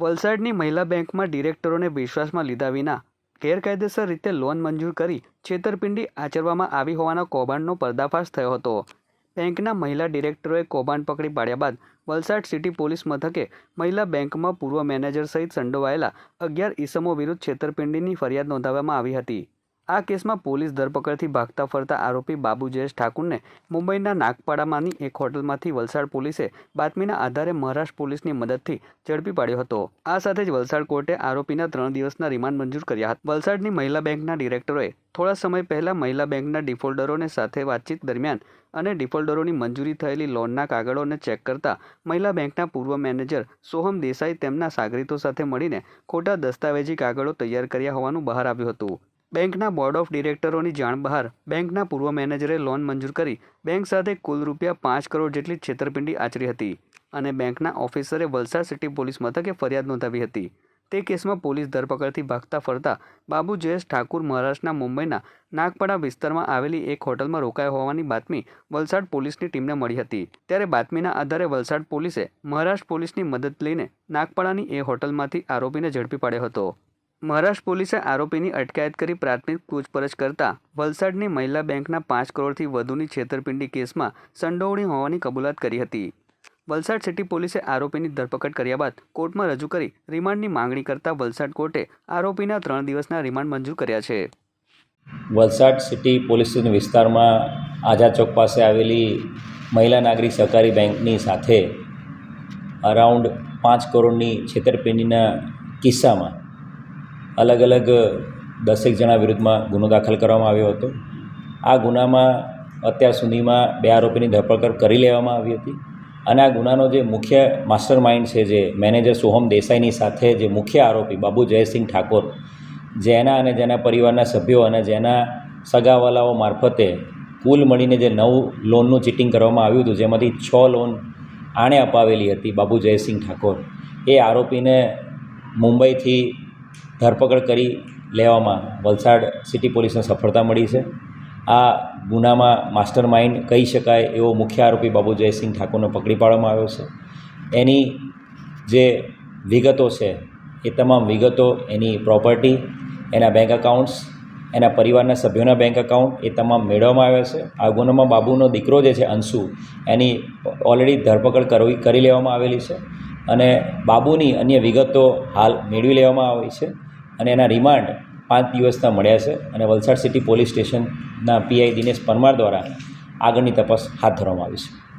વલસાડની મહિલા બેંકમાં ડિરેક્ટરોને વિશ્વાસમાં લીધા વિના ગેરકાયદેસર રીતે લોન મંજૂર કરી છેતરપિંડી આચરવામાં આવી હોવાના કૌભાંડનો પર્દાફાશ થયો હતો. બેંકના મહિલા ડિરેક્ટરોએ કૌભાંડ પકડી પાડ્યા બાદ વલસાડ સિટી પોલીસ મથકે મહિલા બેંકમાં પૂર્વ મેનેજર સહિત સંડોવાયેલા અગિયાર ઈસમો વિરુદ્ધ છેતરપિંડીની ફરિયાદ નોંધાવવામાં આવી હતી. આ કેસમાં પોલીસ ધરપકડથી ભાગતા ફરતા આરોપી બાબુ જયેશ ઠાકુરને મુંબઈના નાગપાડામાંની એક હોટલમાંથી વલસાડ પોલીસે બાતમીના આધારે મહારાષ્ટ્ર પોલીસની મદદથી ઝડપી પાડ્યો હતો. આ સાથે જ વલસાડ કોર્ટે આરોપીના ત્રણ દિવસના રિમાન્ડ મંજૂર કર્યા હતા. વલસાડની મહિલા બેંકના ડિરેક્ટરોએ થોડા સમય પહેલા મહિલા બેંકના ડિફોલ્ટરોને સાથે વાતચીત દરમિયાન અને ડિફોલ્ટરોની મંજૂરી થયેલી લોનના કાગળોને ચેક કરતા મહિલા બેંકના પૂર્વ મેનેજર સોહમ દેસાઈ તેમના સાગરીતો સાથે મળીને ખોટા દસ્તાવેજી કાગળો તૈયાર કર્યા હોવાનું બહાર આવ્યું હતું. બેંકના બોર્ડ ઓફ ડિરેક્ટરોની જાણ બહાર બેંકના પૂર્વ મેનેજરે લોન મંજૂર કરી બેંક સાથે કુલ રૂપિયા પાંચ કરોડ જેટલી છેતરપિંડી આચરી હતી અને બેંકના ઓફિસરે વલસાડ સિટી પોલીસ મથકે ફરિયાદ નોંધાવી હતી. તે કેસમાં પોલીસ ધરપકડથી ભાગતા ફરતા બાબુ જયેશ ઠાકુર મહારાષ્ટ્રના મુંબઈના નાગપાડા વિસ્તારમાં આવેલી એક હોટલમાં રોકાયા હોવાની બાતમી વલસાડ પોલીસની ટીમને મળી હતી. ત્યારે બાતમીના આધારે વલસાડ પોલીસે મહારાષ્ટ્ર પોલીસની મદદ લઈને નાગપાડાની એ હોટલમાંથી આરોપીને ઝડપી પાડ્યો હતો. મહારાષ્ટ્ર પોલીસે આરોપીની અટકાયત કરી પ્રાથમિક પૂછપરછ કરતા વલસાડની મહિલા બેંકના પાંચ કરોડથી વધુની છેતરપિંડી કેસમાં સંડોવણી હોવાની કબૂલાત કરી હતી. વલસાડ સિટી પોલીસે આરોપીની ધરપકડ કર્યા બાદ કોર્ટમાં રજૂ કરી રિમાન્ડની માંગણી કરતા વલસાડ કોર્ટે આરોપીના ત્રણ દિવસના રિમાન્ડ મંજૂર કર્યા છે. વલસાડ સિટી પોલીસ વિસ્તારમાં આઝાદ ચોક પાસે આવેલી મહિલા નાગરિક સહકારી બેંકની સાથે અરાઉન્ડ પાંચ કરોડની છેતરપિંડીના કિસ્સામાં અલગ અલગ દસેક જણા વિરુદ્ધમાં ગુનો દાખલ કરવામાં આવ્યો હતો. આ ગુનામાં અત્યાર સુધીમાં બે આરોપીની ધરપકડ કરી લેવામાં આવી હતી અને આ ગુનાનો જે મુખ્ય માસ્ટર માઇન્ડ છે જે મેનેજર સોહમ દેસાઈની સાથે જે મુખ્ય આરોપી બાબુ જયસિંહ ઠાકોર, જેના અને જેના પરિવારના સભ્યો અને જેના સગાવાલાઓ મારફતે કુલ મળીને જે નવ લોનનું ચીટિંગ કરવામાં આવ્યું હતું, જેમાંથી છ લોન આણે અપાવેલી હતી બાબુ જયસિંહ ઠાકોર. એ આરોપીને મુંબઈથી ધરપકડ કરી લેવામાં વલસાડ સિટી પોલીસને સફળતા મળી છે. આ ગુનામાં માસ્ટર માઇન્ડ કહી શકાય એવો મુખ્ય આરોપી બાબુ જયસિંહ ઠાકોરને પકડી પાડવામાં આવ્યો છે. એની જે વિગતો છે એ તમામ વિગતો એની પ્રોપર્ટી, એના બેંક અકાઉન્ટ્સ એના પરિવારના સભ્યોના બેંક અકાઉન્ટ એ તમામ મેળવવામાં આવ્યા છે. આ ગુનામાં બાબુનો દીકરો જે છે અંશુ, એની ઓલરેડી ધરપકડ કરવી કરી લેવામાં આવેલી છે. અને બાબુની અન્ય વિગતો હાલ મેળવી લેવામાં આવી છે અને એના રિમાન્ડ પાંચ દિવસના મળ્યા છે અને વલસાડ સિટી પોલીસ સ્ટેશનના પીઆઈ દિનેશ પરમાર દ્વારા આગળની તપાસ હાથ ધરવામાં આવી છે.